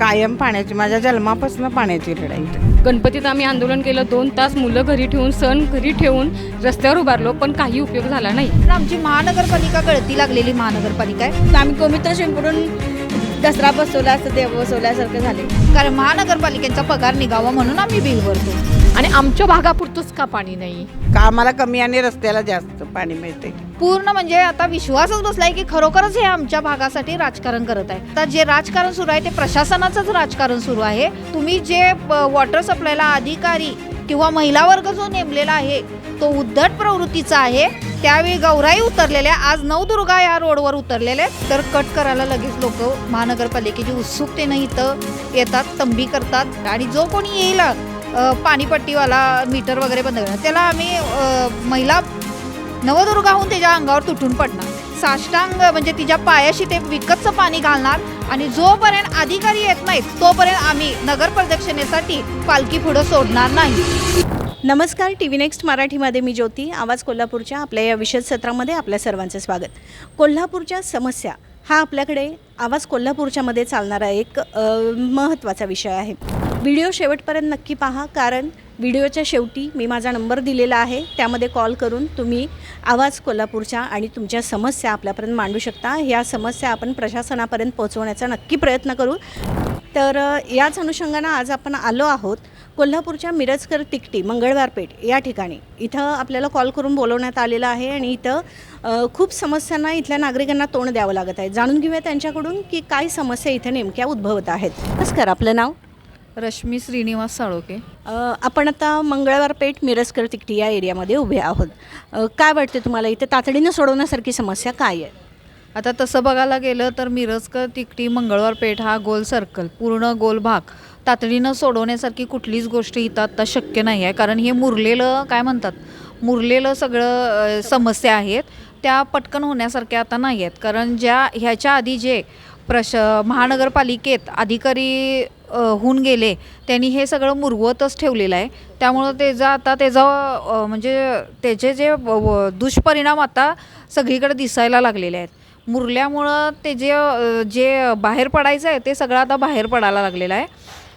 कायम पाण्याची माझ्या जन्मापासून पाण्याची लढाई. गणपतीत आम्ही आंदोलन केलं दोन तास मुलं घरी ठेवून सण घरी ठेवून रस्त्यावर उभारलो पण काही उपयोग झाला नाही. तर आमची महानगरपालिका गळती लागलेली महानगरपालिका आहे. आम्ही कोमित्र शिंपडून दसरा बसवला असं देव बसवल्यासारखं झाले. कारण महानगरपालिकेचा पगार निघावा म्हणून आम्ही बिल भरतो. आणि आमच्या भागापुरतंच का पाणी नाही? कामाला कमी आणि रस्त्याला जास्त पाणी मिळते पूर्ण म्हणजे आता विश्वासच बसलाय की खरोखरच हे आमच्या भागासाठी राजकारण करत आहे. आता जे राजकारण सुरू आहे ते प्रशासनाचंच राजकारण सुरू आहे. तुम्ही जे वॉटर सप्लायला अधिकारी किंवा महिला वर्ग जो नेमलेला आहे तो उद्धट प्रवृत्तीचा आहे. त्यावेळी गौराई उतरलेल्या आज नवदुर्गा या रोडवर उतरलेले. तर कट करायला लगेच लोक महानगरपालिकेची उत्सुकतेनं इथं येतात तंबी करतात. आणि जो कोणी येईल पाणीपट्टीवाला मीटर वगैरे बंद करणार. त्याला आम्ही महिला नवदुर्गाहून त्याच्या अंगावर तुटून पडणार. साष्टांग म्हणजे तिच्या पायाशी ते विकतचं पाणी घालणार आणि जोपर्यंत अधिकारी येत नाहीत तोपर्यंत आम्ही नगर प्रदक्षिणेसाठी पालखी पुढं सोडणार नाही. नमस्कार टी व्ही नेक्स्ट मराठीमध्ये मी ज्योती. आवाज कोल्हापूरच्या आपल्या या विशेष सत्रामध्ये आपल्या सर्वांचं स्वागत. कोल्हापूरच्या समस्या हा आपल्याकडे आवाज कोल्हापूरच्यामध्ये चालणारा एक महत्त्वाचा विषय आहे. व्हिडिओ शेवटपर्यंत नक्की पहा कारण व्हिडिओच्या शेवटी मी माझा नंबर दिलेला आहे. त्यामध्ये कॉल करून तुम्ही आवाज कोल्हापूरच्या आणि तुमच्या समस्या आपल्यापर्यंत मांडू शकता. या समस्या आपण प्रशासनापर्यंत पोहोचवण्याचा नक्की प्रयत्न करू. तर याच अनुषंगानं आज आपण आलो आहोत कोल्हापूरच्या मिरजकर तिकटी मंगळवार पेठ या ठिकाणी. इथं आपल्याला कॉल करून बोलवण्यात आलेलं आहे आणि इथं खूप समस्यांना इथल्या नागरिकांना तोंड द्यावं लागत आहे. जाणून घेऊया त्यांच्याकडून की काय समस्या इथे नेमक्या उद्भवत आहेत. नमस्कार आपलं नाव? रश्मी श्रीनिवास साळोके. अ, आपण आता मंगळवार पेठ मिरजकर तिकटी या एरियामध्ये उभे आहोत. अ, काय वाटते तुम्हाला इथे तातडीनं सोडवण्यासारखी समस्या काय आहे? आता तसं बघायला गेलं तर मिरजकर तिकटी मंगळवार पेठ हा गोल सर्कल पूर्ण गोल भाग. तातडीनं सोडवण्यासारखी कुठलीच गोष्ट इथं आत्ता शक्य नाही आहे. कारण हे मुरलेलं काय म्हणतात मुरलेलं सगळं अ, समस्या आहेत. त्या पटकन होण्यासारख्या आता नाही आहेत. कारण ज्या ह्याच्या आधी जे प्रश महानगरपालिकेत अधिकारी होऊन गेले त्यांनी हे सगळं मुरवतच ठेवलेलं आहे. त्यामुळं त्याचा आता त्याचा म्हणजे त्याचे जे व- दुष्परिणाम आता सगळीकडे दिसायला लागलेले आहेत. मुरल्यामुळं ते जे जे बाहेर पडायचं आहे ते सगळं आता बाहेर पडायला लागलेलं आहे.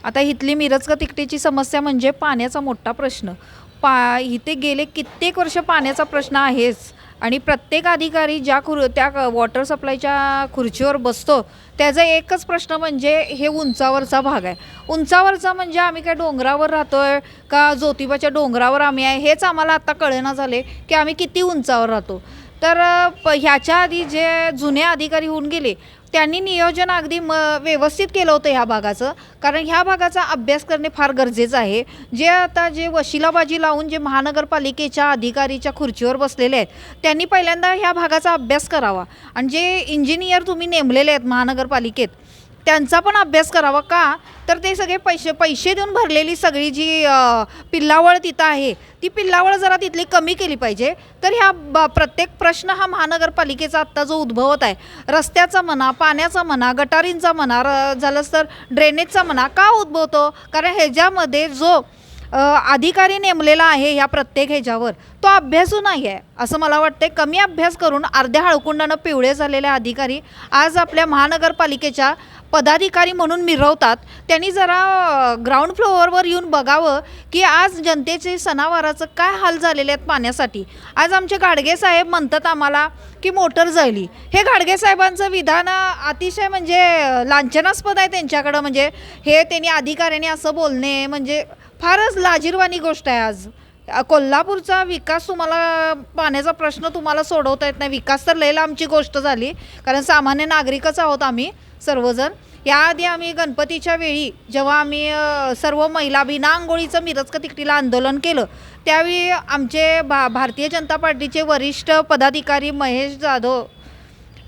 आता इथली मिरजका तिकटीची समस्या म्हणजे पाण्याचा मोठा प्रश्न. पा इथे गेले कित्येक वर्ष पाण्याचा प्रश्न आहेच. आणि प्रत्येक अधिकारी ज्या खुर त्या वॉटर सप्लायच्या खुर्चीवर बसतो त्याचा एकच प्रश्न म्हणजे हे उंचावरचा भाग आहे. उंचावरचा म्हणजे आम्ही काय डोंगरावर राहतो आहे का ज्योतिबाच्या डोंगरावर आम्ही आहे हेच आम्हाला आता कळेना झाले की आम्ही किती उंचावर राहतो. तर प ह्याच्या आधी जे जुने अधिकारी होऊन गेले त्यांनी नियोजन अगदी म व्यवस्थित केलं होतं ह्या भागाचं. कारण ह्या भागाचा अभ्यास करणे फार गरजेचं आहे. जे आता जे वशिलाबाजी लावून जे महानगरपालिकेच्या अधिकारीच्या खुर्चीवर बसलेले आहेत त्यांनी पहिल्यांदा ह्या भागाचा अभ्यास करावा. आणि जे इंजिनियर तुम्ही नेमलेले आहेत महानगरपालिकेत त्यांचा पण अभ्यास करावा का? तर ते सगळे पैसे पैसे देऊन भरलेली सगळी जी पिल्लावळ तिथं आहे ती पिल्लावळ जरा तिथली कमी केली पाहिजे. तर ह्या ब प्रत्येक प्रश्न हा महानगरपालिकेचा आत्ता जो उद्भवत आहे. रस्त्याचा म्हणा पाण्याचा म्हणा गटारींचा म्हणा र झालंच तर ड्रेनेजचा म्हणा का उद्भवतो? कारण ह्याच्यामध्ये जो अधिकारी नेमलेला आहे ह्या प्रत्येक ह्याच्यावर तो अभ्यासू नाही आहे. असं मला वाटते कमी अभ्यास करून अर्ध्या हळकुंडानं पिवळे झालेले अधिकारी आज आपल्या महानगरपालिकेच्या पदाधिकारी म्हणून मिरवतात. त्यांनी जरा ग्राउंड फ्लोअरवर येऊन बघावं की आज जनतेचे सणावाराचं काय हाल झालेले आहेत पाण्यासाठी आज आमचे गाडगे साहेब म्हणतात आम्हाला की मोटर जळली हे गाडगे साहेबांचं विधान अतिशय म्हणजे लांछनास्पद आहे त्यांच्याकडं. म्हणजे हे त्यांनी अधिकाऱ्यांनी असं बोलणे म्हणजे फारच लाजीरवाणी गोष्ट आहे आज. कोल्हापूरचा विकास तुम्हाला पाण्याचा प्रश्न तुम्हाला सोडवता येत नाही. विकास तर लय आमची गोष्ट झाली. कारण सामान्य नागरिकच आहोत आम्ही सर्वजण. याआधी आम्ही गणपतीच्या वेळी जेव्हा आम्ही सर्व महिला बिना आंघोळीचं मिरजका तिकटीला आंदोलन केलं त्यावेळी आमचे भा भारतीय जनता पार्टीचे वरिष्ठ पदाधिकारी महेश जाधव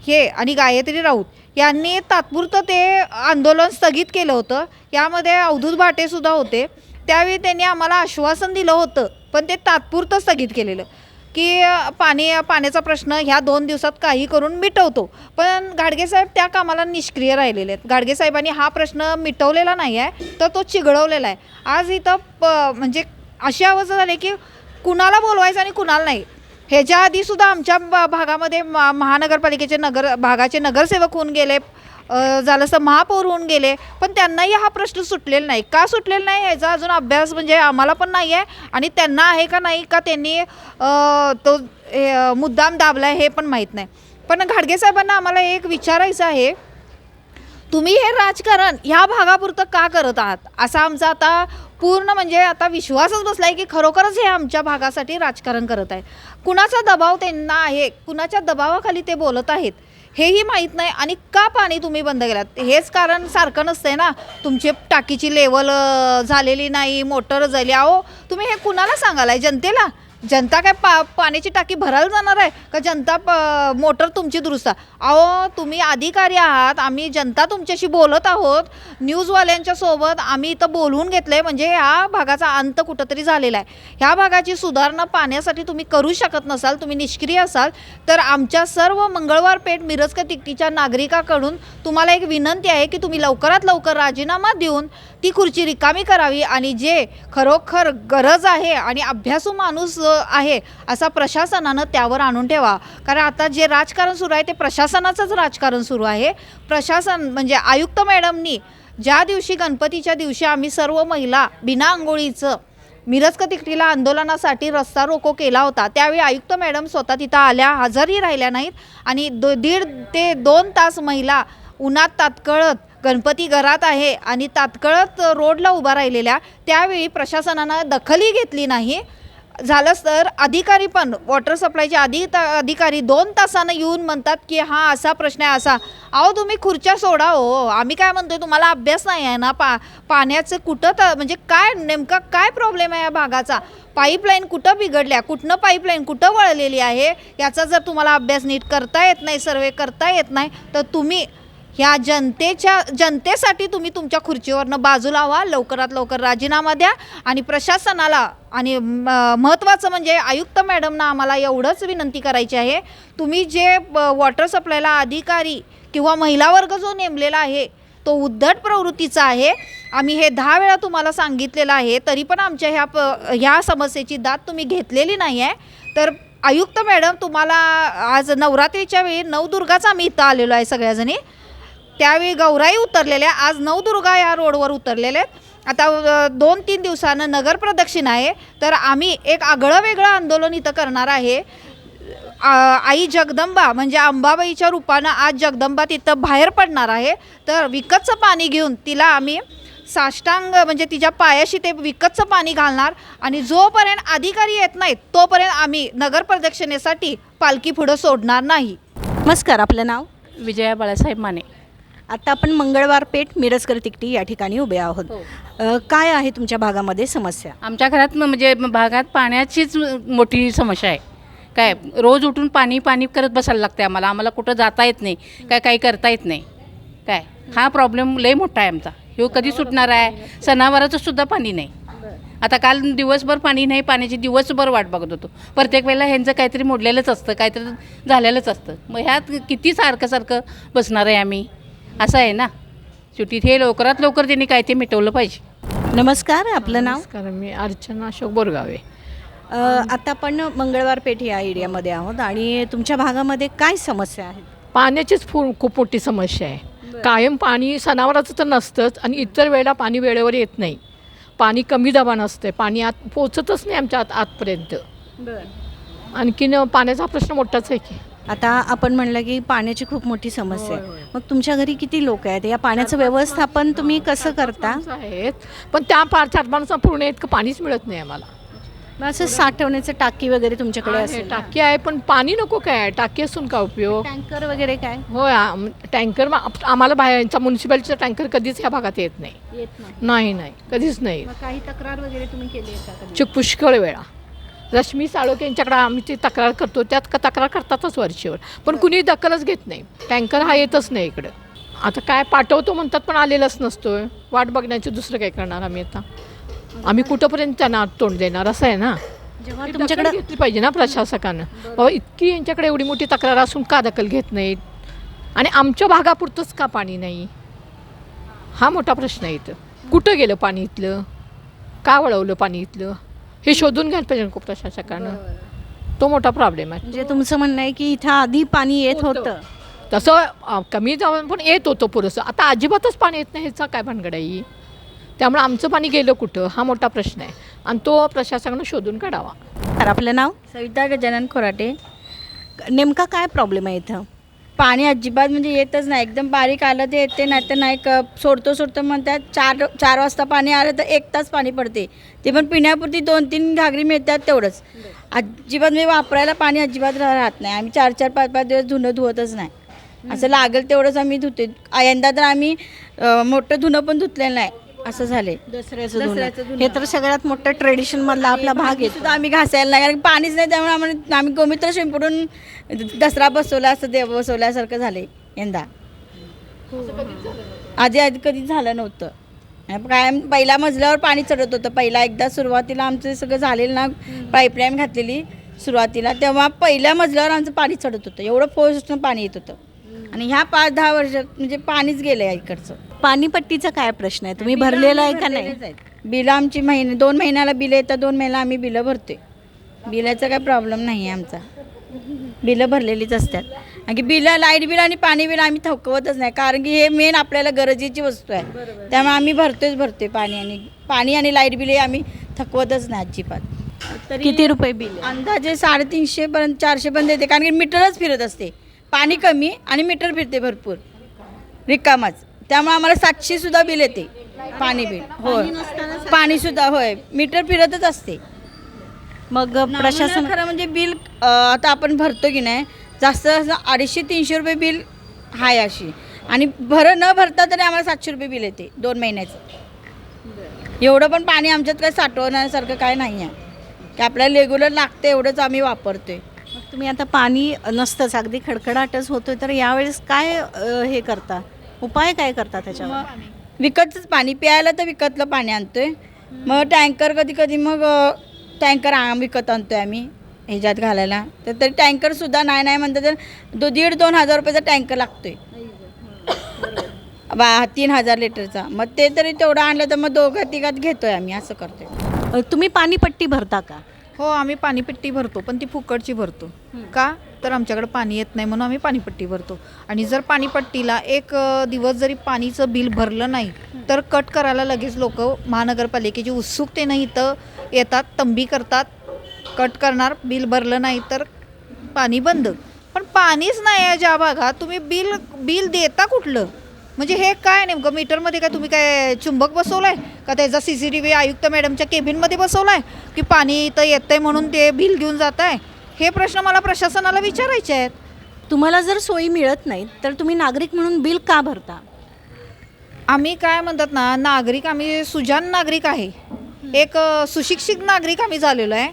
हे आणि गायत्री राऊत यांनी तात्पुरतं ते आंदोलन स्थगित केलं होतं. यामध्ये अवधूत भाटेसुद्धा होते. त्यावेळी त्यांनी आम्हाला आश्वासन दिलं होतं पण ते तात्पुरतं स्थगित केलेलं. की पाणी पाण्याचा प्रश्न ह्या दोन दिवसात काही करून मिटवतो. पण गाडगेसाहेब त्या कामाला निष्क्रिय राहिलेले आहेत. गाडगेसाहेबांनी हा प्रश्न मिटवलेला नाही आहे तर तो चिघळवलेला आहे. आज इथं प म्हणजे अशी अवस्था झाली की कुणाला बोलवायचं आणि कुणाला नाही. ह्याच्या आधीसुद्धा आमच्या भागामध्ये मा- महानगरपालिकेचे नगर भागाचे नगरसेवक होऊन गेले झालं असं महापौर होऊन गेले पण त्यांनाही हा प्रश्न सुटलेला नाही. का सुटलेला नाही ह्याचा अजून अभ्यास म्हणजे आम्हाला पण नाही आहे आणि त्यांना आहे का नाही का त्यांनी तो हे, मुद्दाम दाबला आहे हे पण माहीत नाही. पण घाडगे साहेबांना आम्हाला एक विचारायचं आहे तुम्ही हे राजकारण ह्या भागापुरतं का करत आहात? असा आमचा आता पूर्ण म्हणजे आता विश्वासच बसला आहे की खरोखरच हे आमच्या भागासाठी राजकारण करत आहे. कुणाचा दबाव त्यांना आहे? कुणाच्या दबावाखाली ते बोलत आहेत? हेही माहीत नाही आणि का पाणी तुम्ही बंद केलात हेच कारण सारखं नसतंय ना. तुमची टाकीची लेवल झालेली नाही मोटर झाली. अहो तुम्ही हे कुणाला सांगालाय? जनतेला? जनता काय पा पाण्याची टाकी भरायला जाणार आहे? का जनता प मोटर तुमची दुरुस्त? अहो तुम्ही अधिकारी आहात. आम्ही जनता तुमच्याशी बोलत आहोत. न्यूजवाल्यांच्या सोबत आम्ही इथं बोलवून घेतलं आहे म्हणजे ह्या भागाचा अंत कुठंतरी झालेला आहे. ह्या भागाची सुधारणा पाण्यासाठी तुम्ही करू शकत नसाल तुम्ही निष्क्रिय असाल तर आमच्या सर्व मंगळवार पेठ मिरजकर तिकटीच्या नागरिकाकडून तुम्हाला एक विनंती आहे की तुम्ही लवकरात लवकर राजीनामा देऊन ती खुर्ची रिकामी करावी आणि जे खरोखर गरज आहे आणि अभ्यासू माणूस आहे असा प्रशासनानं त्यावर आणून ठेवा. कारण आता जे राजकारण सुरू आहे ते प्रशासनाचंच राजकारण सुरू आहे. प्रशासन म्हणजे आयुक्त मॅडमनी ज्या दिवशी गणपतीच्या दिवशी आम्ही सर्व महिला बिना आंघोळीचं मिरजक तिकटीला आंदोलनासाठी रस्ता रोको केला होता त्यावेळी आयुक्त मॅडम स्वतः तिथं आल्या हजरही राहिल्या नाहीत. आणि दो दीड ते दोन तास महिला उन्हात तात्कळत गणपती घरात आहे आणि तात्कळत रोडला उभा राहिलेल्या त्यावेळी प्रशासनानं दखलही घेतली नाही. झालंच तर अधिकारी पण वॉटर सप्लायचे अधि अधिकारी दोन तासानं येऊन म्हणतात की हा असा प्रश्न आहे असा. अहो तुम्ही खुर्च्या सोडा हो. आम्ही काय म्हणतोय तुम्हाला अभ्यास नाही आहे ना? पा पाण्याचं कुठं तर म्हणजे काय नेमका काय प्रॉब्लेम आहे या भागाचा? पाईपलाईन कुठं बिघडल्या? कुठनं पाईपलाईन कुठं वळलेली आहे? याचा जर तुम्हाला अभ्यास नीट करता येत नाही सर्वे करता येत नाही तर तुम्ही ह्या जनतेच्या जनतेसाठी तुम्ही तुमच्या खुर्चीवरनं बाजूला व्हा लवकरात लवकर राजीनामा द्या आणि प्रशासनाला आणि म- महत्त्वाचं म्हणजे आयुक्त मॅडमना आम्हाला एवढंच विनंती करायची आहे. तुम्ही जे ब- वॉटर सप्लायला अधिकारी किंवा महिला वर्ग जो नेमलेला आहे तो उद्धट प्रवृत्तीचा आहे. आम्ही हे दहा वेळा तुम्हाला सांगितलेलं आहे तरी पण आमच्या ह्या प ह्या समस्येची दाद तुम्ही घेतलेली नाही आहे. तर आयुक्त मॅडम तुम्हाला आज नवरात्रीच्या वेळी नवदुर्गाचा आम्ही इथं आलेलो आहे सगळ्याजणी. त्यावेळी गौराई उतरलेल्या आज नवदुर्गा या रोडवर उतरलेले आहेत. आता दोन तीन दिवसानं नगर प्रदक्षिण आहे. तर आम्ही एक आगळं वेगळं आंदोलन इथं करणार आहे. आई जगदंबा म्हणजे अंबाबाईच्या रूपानं आज जगदंबा तिथं बाहेर पडणार आहे. तर विकतचं पाणी घेऊन तिला आम्ही साष्टांग म्हणजे तिच्या पायाशी ते विकतचं पाणी घालणार. आणि जोपर्यंत अधिकारी येत नाहीत तोपर्यंत आम्ही नगर प्रदक्षिणेसाठी पालखी पुढं सोडणार नाही. नमस्कार आपलं नाव? विजया बाळासाहेब माने. आता आपण मंगळवार पेठ मिरजकर तिकटी या ठिकाणी उभे आहोत. अ, काय आहे तुमच्या भागामध्ये समस्या? आमच्या घरात म्हणजे भागात पाण्याचीच मोठी समस्या आहे. काय रोज उठून पाणी पाणी करत बसायला लागते आम्हाला. आम्हाला कुठं जाता येत नाही. काय काही करता येत नाही. काय हा प्रॉब्लेम लय मोठा आहे आमचा. ह्यो कधी सुटणार आहे? सणावाराचं सुद्धा पाणी नाही. आता काल दिवसभर पाणी नाही पाण्याची दिवसभर वाट बघत होतो. प्रत्येक वेळेला ह्यांचं काहीतरी मोडलेलंच असतं काहीतरी झालेलंच असतं. मग ह्यात किती सारखं सारखं बसणार आहे आम्ही? असं आहे ना. शेवटी हे लवकरात लवकर त्यांनी काय ते मिटवलं पाहिजे. नमस्कार आपलं नाव? नमस्कार मी अर्चना अशोक बोरगावे. अ, आता आपण मंगळवार पेठ या एरियामध्ये आहोत आणि तुमच्या भागामध्ये काय समस्या आहेत? पाण्याचीच फू खूप मोठी समस्या आहे. कायम पाणी सणावाराचं तर नसतंच आणि इतर वेळेला पाणी वेळेवर येत नाही. पाणी कमी दाबानं असतं पाणी आत पोचतच नाही आमच्या आत आतपर्यंत. आणखीन पाण्याचा प्रश्न मोठाच आहे की. आता आपण म्हणलं की पाण्याची खूप मोठी समस्या आहे. मग तुमच्या घरी किती लोक आहेत? या पाण्याचं व्यवस्थापन तुम्ही कसं करता? माणसं आहेत. पण त्या पाच चार माणसं पूर्ण इतकं पाणीच मिळत नाही आम्हाला. मग असं साठवण्याचं टाकी वगैरे तुमच्याकडे आहे, असेल. टाकी आहे पण पाणी नको काय? टाकी असून का उपयोग? टँकर वगैरे काय? होय आम- टँकर मा- आम्हाला बाहेरचा म्युन्सिपालिटीचा टँकर कधीच ह्या भागात येत नाही. येत नाही. नाही नाही. कधीच नाही. काही तक्रार वगैरे तुम्ही केली आहे का पुष्कळ वेळा. रश्मी साळोके यांच्याकडे आम्ही ती तक्रार करतो त्यात क- तक्रार करतातच वरचीवर पण कुणी दखलच घेत नाही. टँकर हा येतच नाही इकडं. आता काय पाठवतो म्हणतात पण आलेलाच नसतोय. वाट बघण्याची दुसरं काय करणार आम्ही आता? आम्ही कुठंपर्यंत त्यांना तोंड देणार असं आहे ना? जेव्हा तुमच्याकडे घेतली पाहिजे ना प्रशासकानं. बाबा इतकी यांच्याकडे एवढी मोठी तक्रार असून का दखल घेत नाहीत? आणि आमच्या भागापुरतंच का पाणी नाही? हा मोठा प्रश्न आहे इथं. कुठं गेलं पाणी इथलं? का वळवलं पाणी इथलं? हे शोधून घ्यायला पाहिजे ना प्रशासकानं. तो मोठा प्रॉब्लेम आहे. म्हणजे तुमचं म्हणणं आहे की इथं आधी पाणी येत होतं. होतं. तसं अ, कमी जाऊन पण येत होतं पुरेसं. आता अजिबातच पाणी येत नाही ह्याचा काय भानगड आहे ही? त्यामुळे आमचं पाणी गेलं कुठं? हा मोठा प्रश्न आहे. आणि तो प्रशासनानं शोधून काढावा. तर आपलं नाव? सविता गजानन खोराटे. नेमका काय प्रॉब्लेम आहे इथं? पाणी अजिबात म्हणजे येतच नाही. एकदम बारीक आलं ते येते नाही तर नाही क सोडतो सोडतो म्हणतात चार चार वाजता पाणी आलं तर एक तास पाणी पडते. ते पण पिण्यापुरती दोन तीन घागरी मिळतात तेवढंच. अजिबात म्हणजे वापरायला पाणी अजिबात रा- राहत नाही. आम्ही चार चार पाच पाच दिवस धुणं धुवतच नाही. असं लागेल तेवढंच आम्ही धुते यंदा तर आम्ही अं, मोठं धुणं पण धुतलेलं नाही. असं झाले दसऱ्याचं दसऱ्याचं धुणं. हे तर सगळ्यात मोठं ट्रेडिशन मधला आपला भाग आहे. सुद्धा आम्ही घासायला नाही कारण पाणीच नाही त्यामुळे आम्हाला आम्ही गोमित्र शिंपडून दसरा बसवला असं देव बसवल्यासारखं झाले यंदा. आधी आधी कधी झालं नव्हतं. आणि काय पहिल्या मजल्यावर पाणी चढत होतं. पहिला एकदा सुरुवातीला आमचं सगळं झालेलं ना पाईपलाईन घातलेली सुरुवातीला तेव्हा पहिल्या मजल्यावर आमचं पाणी चढत होतं. एवढं फोर्सनं पाणी येत होतं. आणि ह्या पाच दहा वर्षात म्हणजे पाणीच गेलं आहे इकडचं. पाणीपट्टीचा काय प्रश्न आहे? तुम्ही भरलेला आहे का नाही? बिलं आमची महिने दोन महिन्याला बिलं येतात दोन महिन्याला आम्ही बिलं भरते बिलाचा काय प्रॉब्लेम नाही आहे आमचा. बिलं भरलेलीच असतात. आणि की बिलं लाइट बिल आणि पाणी बिल आम्ही थकवतच नाही. कारण की हे मेन आपल्याला गरजेची वस्तू आहे. त्यामुळे आम्ही भरतोच भरते पाणी आणि पाणी आणि लाइट बिल हे आम्ही थकवतच नाही अजिबात. किती रुपये बिल? अंदाजे साडेतीनशे पर्यंत चारशे पर्यंत येते. कारण की मीटरच फिरत असते. पाणी कमी आणि मीटर फिरते भरपूर. रिकामाच. त्यामुळे आम्हाला सातशे सुद्धा बिल येते. पाणी बिल. होय. पाणी सुद्धा होय. मीटर फिरतच असते. मग प्रशासन खरं म्हणजे बिल अं, आता आपण भरतो की नाही जास्त जास्त अडीचशे तीनशे रुपये बिल हाय अशी. आणि भर न भरता तरी आम्हाला सातशे रुपये बिल येते दोन महिन्याचं. एवढं पण पाणी आमच्यात काही साठवण्यासारखं काय नाही आहे की आपल्याला रेग्युलर लागतं एवढंच आम्ही वापरतोय. मग तुम्ही आता पाणी नसतंच अगदी खडखडाटच होतोय तर यावेळेस काय अ, हे करता? उपाय काय करता त्याच्यावर? विकतच पाणी प्यायला तर विकतलं पाणी आणतोय. मग टँकर कधी कधी मग टँकर विकत आणतोय आम्ही ह्याच्यात घालायला. तर तरी टँकरसुद्धा नाही नाही म्हणतं तर दो दीड दोन हजार रुपयाचा टँकर लागतोय. बा तीन हजार लिटरचा. मग ते तरी तेवढं आणलं तर मग दोघं तिघात घेतोय आम्ही असं करतोय. अ, तुम्ही पाणीपट्टी भरता का? हो आम्ही पाणीपट्टी भरतो पण ती फुकटची भरतो. का? तर आमच्याकडे पाणी येत नाही म्हणून आम्ही पाणीपट्टी भरतो. आणि जर पाणीपट्टीला एक दिवस जरी पाणीचं बिल भरलं नाही तर कट करायला लगेच लोक महानगरपालिकेची उत्सुकतेनं इथं येतात तंबी करतात कट करणार बिल भरलं नाही तर पाणी बंद. पण पाणीच नाही आहे ज्या भागात तुम्ही बिल बिल देता कुठलं? म्हणजे हे काय नेमकं? मीटरमध्ये काय तुम्ही काय चुंबक बसवलाय? का त्याचा सी सी टी व्ही आयुक्त मॅडमच्या केबिनमध्ये बसवलाय? की पाणी इथं येतंय म्हणून ते बिल घेऊन जात आहे हे प्रश्न मला प्रशासनाला विचारायचे आहेत. तुम्हाला जर सोयी मिळत नाहीत तर तुम्ही नागरिक म्हणून बिल का भरता? आम्ही काय म्हणतात ना नागरिक आम्ही सुजान नागरिक आहे. एक अ, सुशिक्षित नागरिक आम्ही झालेलो आहे.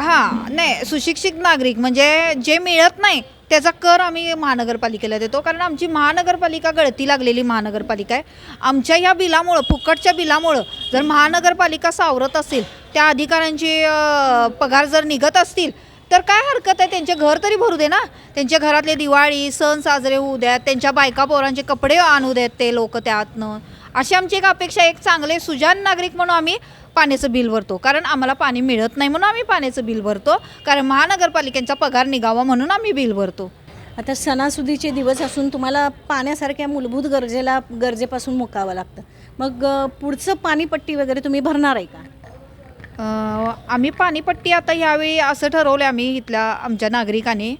हां नाही सुशिक्षित नागरिक म्हणजे जे मिळत नाही त्याचा कर आम्ही महानगरपालिकेला देतो. कारण आमची महानगरपालिका गळती लागलेली महानगरपालिका आहे. आमच्या ह्या बिलामुळं फुकटच्या बिलामुळं जर महानगरपालिका सावरत असेल त्या अधिकाऱ्यांची अ, पगार जर निघत असतील तर काय हरकत आहे? त्यांचे घर तरी भरू दे ना. त्यांच्या घरातले दिवाळी सण साजरे होऊ द्यात. त्यांच्या बायका पोरांचे कपडे आणू देत ते लोक त्यातनं. अशी आमची एक अपेक्षा एक चांगले सुजान नागरिक म्हणून आम्ही पाण्याचं बिल भरतो. कारण आम्हाला पाणी मिळत नाही म्हणून आम्ही पाण्याचं बिल भरतो. कारण महानगरपालिकेचा पगार निघावा म्हणून आम्ही बिल भरतो. आता सणासुदीचे दिवस असून तुम्हाला पाण्यासारख्या मूलभूत गरजेला गरजेपासून मुकावं लागतं. मग पुढचं पाणीपट्टी वगैरे तुम्ही भरणार आहे का? आम्ही पाणीपट्टी आता ह्यावेळी असं ठरवलं आम्ही इथल्या आमच्या नागरिकांनी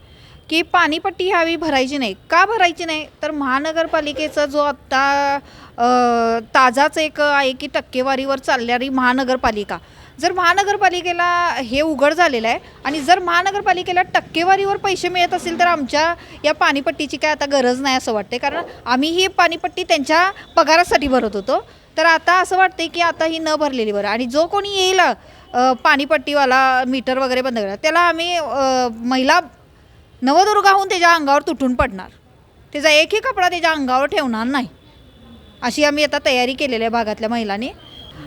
की पाणीपट्टी ह्यावेळी भरायची नाही. का भरायची नाही? तर महानगरपालिकेचा जो आत्ता ताजाच एक आहे की टक्केवारीवर चालणारी महानगरपालिका. जर महानगरपालिकेला हे उघड झालेलं आहे आणि जर महानगरपालिकेला टक्केवारीवर पैसे मिळत असेल तर आमच्या या पाणीपट्टीची काय आता गरज नाही असं वाटते कारण आम्ही ही पाणीपट्टी त्यांच्या पगारासाठी भरत होतो. तर आता असं वाटते की आता ही न भरलेली बरं. आणि जो कोणी येईल पाणीपट्टीवाला मीटर वगैरे बंद करा त्याला आम्ही महिला नवदुर्गाहून त्याच्या अंगावर तुटून पडणार. त्याचा एकही कपडा त्याच्या अंगावर ठेवणार नाही. अशी आम्ही आता तयारी केलेली आहे भागातल्या महिलांनी.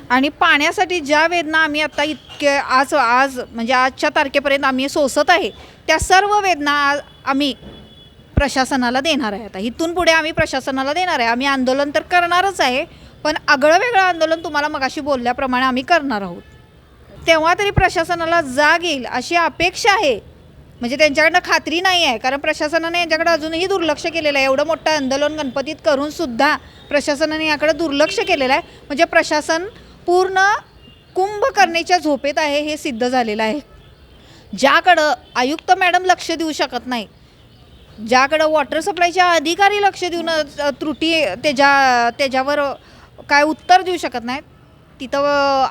आणि पाण्यासाठी ज्या वेदना आम्ही आता इतके आज आज म्हणजे आजच्या तारखेपर्यंत आम्ही सोसत आहे त्या सर्व वेदना आम्ही प्रशासनाला देणार आहे आता. इथून पुढे आम्ही प्रशासनाला देणार आहे. आम्ही आंदोलन तर करणारच आहे पण आगळं वेगळं आंदोलन तुम्हाला मगाशी बोलल्याप्रमाणे आम्ही करणार आहोत. तेव्हा तरी प्रशासनाला जाग येईल अशी अपेक्षा आहे. म्हणजे त्यांच्याकडनं खात्री नाही आहे कारण प्रशासनाने यांच्याकडे अजूनही दुर्लक्ष केलेलं आहे. एवढं मोठं आंदोलन गणपतीत करूनसुद्धा प्रशासनाने याकडे दुर्लक्ष केलेलं आहे. म्हणजे प्रशासन पूर्ण कुंभकर्णीच्या झोपेत आहे हे सिद्ध झालेलं आहे. ज्याकडं आयुक्त मॅडम लक्ष देऊ शकत नाही ज्याकडं वॉटर सप्लायचे अधिकारी लक्ष देऊन त्रुटी त्याच्या त्याच्यावर काय उत्तर देऊ शकत नाहीत तिथं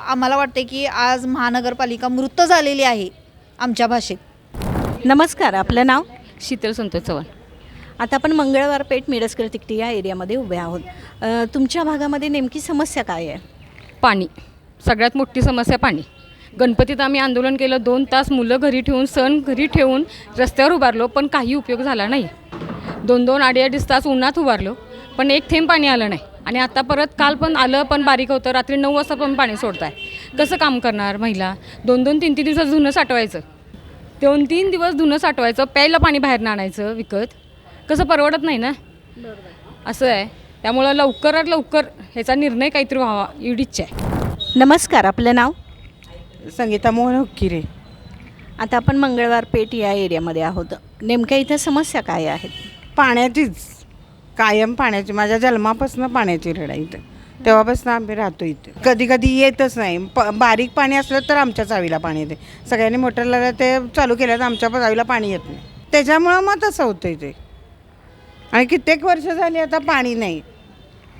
आम्हाला वाटते की आज महानगरपालिका मृत झालेली आहे आमच्या भाषेत. नमस्कार आपलं नाव? शीतल संतोष चव्हाण. आता आपण मंगळवार पेठ मिरजकर तिकटी या एरियामध्ये उभे आहोत. तुमच्या भागामध्ये नेमकी समस्या काय आहे? पाणी. सगळ्यात मोठी समस्या पाणी. गणपतीत आम्ही आंदोलन केलं दोन तास मुलं घरी ठेवून सण घरी ठेवून रस्त्यावर उभारलो पण काही उपयोग झाला नाही. दोन दोन अडी अडीच तास उन्हात उभारलो पण एक थेंब पाणी आलं नाही. आणि आता परत काल पण आलं पण बारीक होतं. रात्री नऊ वाजता पण पाणी सोडताय. कसं काम करणार महिला? दोन दोन तीन तीन दिवसात धुणं साठवायचं. दोन तीन दिवस धुणं साठवायचं प्यायला पाणी बाहेरनं आणायचं विकत. कसं परवडत नाही ना? असं आहे. त्यामुळं लवकरात लवकर ह्याचा निर्णय काहीतरी व्हावा एवढी इच्छा आहे. नमस्कार आपलं नाव? संगीता मोहन हुक्किरे. आता आपण मंगळवार पेठ या एरियामध्ये आहोत. नेमक्या इथं समस्या काय आहेत? पाण्याचीच कायम पाण्याची माझ्या जन्मापासून पाण्याची रडा इथं. तेव्हापासून आम्ही राहतो इथं. कधी कधी येतच नाही. प बारीक पाणी असलं तर आमच्या चावीला पाणी येते. सगळ्यांनी मोटरला ते चालू केलं तर आमच्या चावीला पाणी येत नाही. त्याच्यामुळं मग तसं होतं ते. आणि कित्येक वर्ष झाली आता पाणी नाही.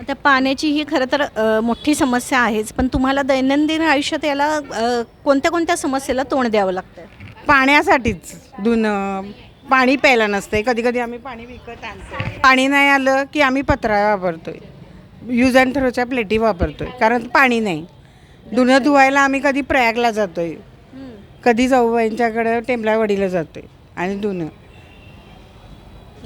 आता पाण्याची ही खरं तर अ, मोठी समस्या आहेच पण तुम्हाला दैनंदिन आयुष्यात याला अ, कोणत्या कोणत्या समस्येला तोंड द्यावं लागतं पाण्यासाठीच. धुणं पाणी प्यायला नसते कधी कधी आम्ही पाणी विकत आणतो पाणी नाही आलं की आम्ही पत्रा वापरतोय. यूज अँड थ्रोच्या प्लेटी वापरतोय कारण पाणी नाही. धुणं धुवायला आम्ही कधी प्रयागला जातोय. कधी जाऊबाईंच्याकडं टेंबलावाडीला जातोय आणि धुणं.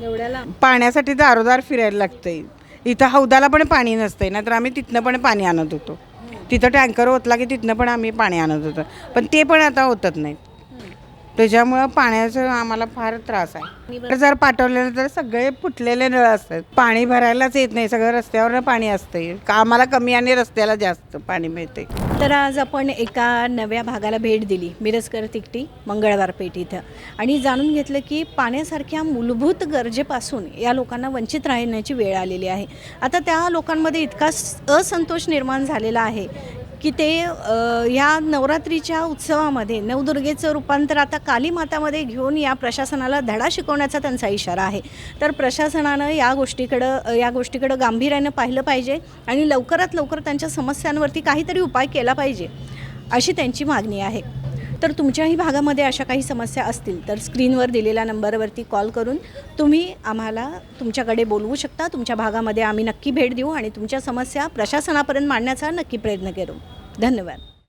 एवढ्याला? पाण्यासाठी दारोदार फिरायला लागतंय. इथं हौदाला पण पाणी नसतंय नाहीतर आम्ही तिथनं पण पाणी आणत होतो. तिथं टँकर होतला की तिथनं पण आम्ही पाणी आणत होतो. पण ते पण आता होतच नाहीत. त्याच्यामुळं पाण्याचं आम्हाला फार त्रास आहे. तर जर पाठवलेलं तर सगळे फुटलेले नळ असतात. पाणी भरायलाच येत नाही. सगळं रस्त्यावर पाणी असतंय. का आम्हाला कमी आणि रस्त्याला जास्त पाणी मिळते तर आज आपण एका नव्या भागाला भेट दिली. मिरजकर तिकटी मंगळवार पेठ इथं. आणि जाणून घेतलं की पाण्यासारख्या मूलभूत गरजेपासून या लोकांना वंचित राहण्याची वेळ आलेली आहे. आता त्या लोकांमध्ये इतका असंतोष निर्माण झालेला आहे. की ते या नवरात्रीच्या उत्सवामध्ये नवदुर्गेचं रूपांतर आता काली मातामध्ये घेऊन या प्रशासनाला धडा शिकवण्याचा त्यांचा इशारा आहे. तर प्रशासनानं या गोष्टीकडं या गोष्टीकडं गांभीर्यानं पाहिलं पाहिजे आणि लवकरात लवकर त्यांच्या समस्यांवरती काहीतरी उपाय केला पाहिजे अशी त्यांची मागणी आहे. तर तुमच्याही भागामध्ये अशा काही समस्या असतील तर स्क्रीनवर दिलेल्या नंबरवरती कॉल करून तुम्ही आम्हाला तुमच्याकडे बोलवू शकता. तुमच्या भागामध्ये आम्ही नक्की भेट देऊ आणि तुमच्या समस्या प्रशासनापर्यंत मांडण्याचा नक्की प्रयत्न करू. धन्यवाद.